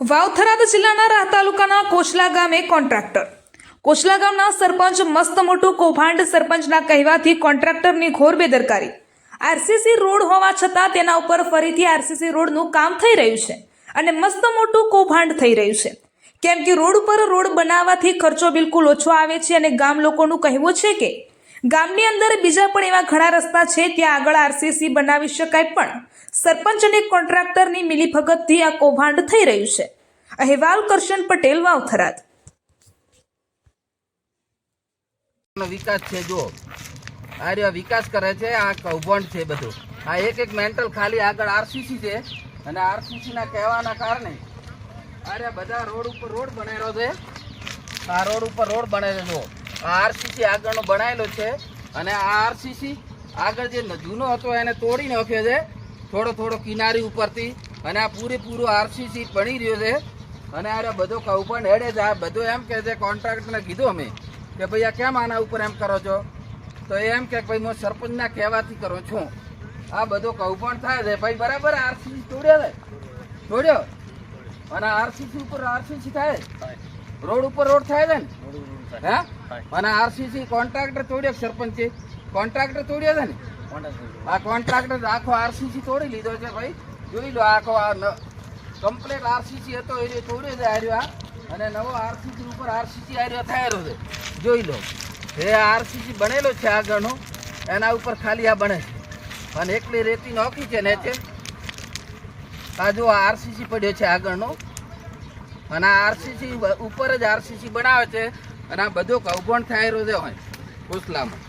વાવથરાદ જિલ્લાના રાહ તાલુકાના કોચલા ગામે કોન્ટ્રાક્ટર. કોચલા ગામના સરપંચ મસ્ત મોટું કૌભાંડ સરપંચના કહેવાથી કોન્ટ્રાક્ટરની ઘોર બેદરકારી. આરસીસી રોડ હોવા છતાં તેના ઉપર ફરીથી આરસીસી રોડનું કામ થઈ રહ્યું છે અને મસ્ત મોટું કૌભાંડ થઈ રહ્યું છે. કેમ કે રોડ ઉપર રોડ બનાવવાથી ખર્ચો બિલકુલ ઓછો આવે છે અને ગામ લોકોનું કહેવું છે કે ગામની અંદર બીજા પણ એવા ઘણા રસ્તા છે, ત્યાં આગળ આરસીસી બનાવી શકાય પણ સરપંચ અને કોન્ટ્રાક્ટરની મિલીભગતથી આ કૌભાંડ થઈ રહ્યું છે. અહેવાલ કરશન પટેલ, વાવથરાદ. વિકાસ છે જો આ વિકાસ કરે છે, આ કૌભાંડ છે બધું. આ એક એક મેન્ટલ ખાલી આગળ આરસીસી છે અને આરસીસી ના કહેવાના કારણે આ બધા રોડ ઉપર રોડ બનેલો છે. આ રોડ ઉપર રોડ બનેલો આ આરસીસી આગળનો બનાવેલો છે અને આ આરસીસી આગળ જે જૂનો હતો એને તોડી નાખ્યો છે. થોડો થોડો કિનારી ઉપરથી અને આ પૂરેપૂરો આરસીસી બની રહ્યો છે. અને આ બધો કૌભાંડ હેડે છે. આ બધો એમ કહે છે કોન્ટ્રાક્ટને કીધું અમે કે ભાઈ આ કેમ આના ઉપર એમ કરો છો? તો એમ કે ભાઈ હું સરપંચના કહેવાથી કરું છું. આ બધો કૌભાંડ થાય છે. ભાઈ બરાબર આરસીસી તોડ્યો છે? તોડ્યો? અને આરસીસી ઉપર આરસીસી થાય? રોડ ઉપર રોડ થાય છે ને? હા? અને આરસીસી કોન્ટ્રાક્ટર તોડ્યો સરપંચે. કોન્ટ્રાક્ટર તોડ્યો છે ને? આ કોન્ટ્રાક્ટર આખો આરસીસી તોડી લીધો છે ભાઈ. જોઈ લો આખો આ કમ્પ્લેટ આરસીસી હતો એ તોડ્યો છે આર્યો આ. અને નવો આરસીસી ઉપર આરસીસી આર્યો થયેલો છે. જોઈ લો. એ આરસીસી બનેલો છે આગળનો એના ઉપર ખાલી આ બને છે. અને એકલી રેતી નોખી છે ને છે. આ જો આરસીસી પડ્યો છે આગળનો. અને આરસીસી ઉપર જ આરસીસી બનાવે છે અને આ બધો કૌભાંડ થાય છે હોય કોસલામાં.